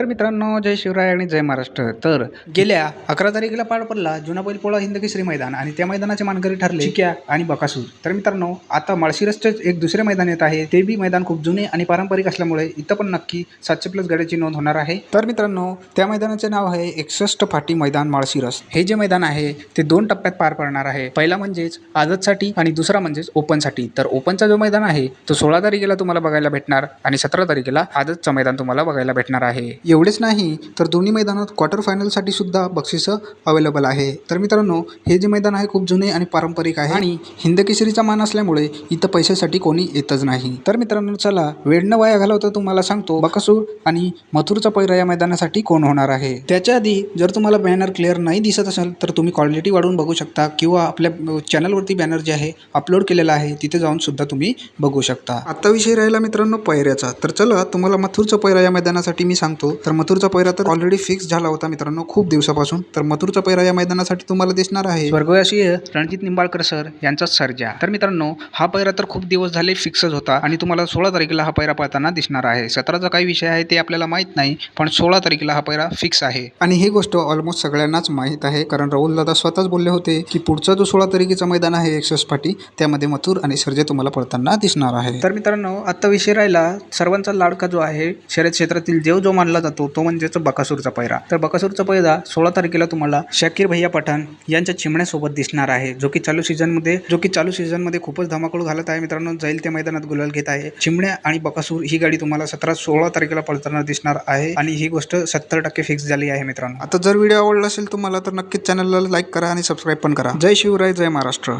तर मित्रांनो जय शिवराय आणि जय महाराष्ट्र. तर गेल्या अकरा तारखेला पार पडला जुना बैलपोळा हिंदकेसरी मैदान आणि त्या मैदानाचे मानकरी ठरले चिक्या आणि बकासूर. तर मित्रांनो आता माळशिरसचेच एक दुसरे मैदान येत आहे. ते बी मैदान खूप जुने आणि पारंपरिक असल्यामुळे इथं पण नक्की सातशे प्लस गाड्याची नोंद होणार आहे. तर मित्रांनो त्या मैदानाचे नाव आहे एकसष्ट फाटी मैदान माळशिरस हे जे मैदान आहे ते दोन टप्प्यात पार पडणार आहे. पहिला म्हणजेच आदतसाठी आणि दुसरा म्हणजेच ओपनसाठी. तर ओपनचा जो मैदान आहे तो सोळा तारखेला तुम्हाला बघायला भेटणार आणि सतरा तारखेला आदतचं मैदान तुम्हाला बघायला भेटणार आहे. एवढेच नाही तर दोन्ही मैदानात क्वार्टर फायनलसाठी सुद्धा बक्षिसं अवेलेबल आहे. तर मित्रांनो हे जे मैदान आहे खूप जुने आणि पारंपरिक आहे आणि हिंदकेसरीचा मान असल्यामुळे इथं पैशासाठी कोणी येतच नाही. तर मित्रांनो चला वेळ न वाया घालवता तुम्हाला सांगतो बकासूर आणि मथुरचा पैरा या मैदानासाठी कोण होणार आहे? त्याच्या आधी जर तुम्हाला बॅनर क्लिअर नाही दिसत असेल तर तुम्ही क्वालिटी वाढवून बघू शकता किंवा आपल्या चॅनलवरती बॅनर जे आहे अपलोड केलेला आहे तिथे जाऊन सुद्धा तुम्ही बघू शकता. आता विषय राहिला मित्रांनो पैऱ्याचा. तर चला तुम्हाला मथुरचा पैरा या मैदानासाठी मी सांगतो तर मथुरचा पैरा तर ऑलरेडी फिक्स झाला होता मित्रांनो खूप दिवसापासून. तर मथुरचा पैरा या मैदानासाठी तुम्हाला दिसणार आहे. स्वर्गवासीय रणजित निंबाळकर सर यांचाच सर्जा. तर मित्रांनो हा पैरा तर खूप दिवस झाले फिक्सच होता आणि तुम्हाला सोळा तारखेला हा पैरा पळताना दिसणार आहे. सतराचा काही विषय आहे ते आपल्याला माहीत नाही पण सोळा तारखेला हा पैरा फिक्स आहे. आणि ही गोष्ट ऑलमोस्ट सगळ्यांनाच माहीत आहे कारण राहुल दादा स्वतःच बोलले होते की पुढचा जो सोळा तारखेचा मैदान आहे एकसष्ट फाटी त्यामध्ये मथुर आणि सर्जे तुम्हाला पळताना दिसणार आहे. तर मित्रांनो आता विषय राहिला सर्वांचा लाडका जो आहे शर्यत क्षेत्रातील जेव जो मानला जातो तो म्हणजेच बकासूरचा पैरा. तर बकासूरचा पैरा सोळा तारखेला तुम्हाला शाकीर भैया पठाण यांच्या चिमण्यासोबत दिसणार आहे जो की चालू सीझनमध्ये जो की चालू सीझनमध्ये खूपच धमाकूळ घालत आहे मित्रांनो. जाईल त्या मैदानात गुलाल घेत आहे. चिमण्या आणि बकासूर ही गाडी तुम्हाला सतरा सोळा तारखेला पळताना दिसणार आहे आणि ही गोष्ट सत्तर टक्के फिक्स झाली आहे मित्रांनो. आता जर व्हिडिओ आवडला असेल तुम्हाला तर नक्कीच चॅनलला लाईक करा आणि सबस्क्राईब पण करा. जय शिवराय जय महाराष्ट्र.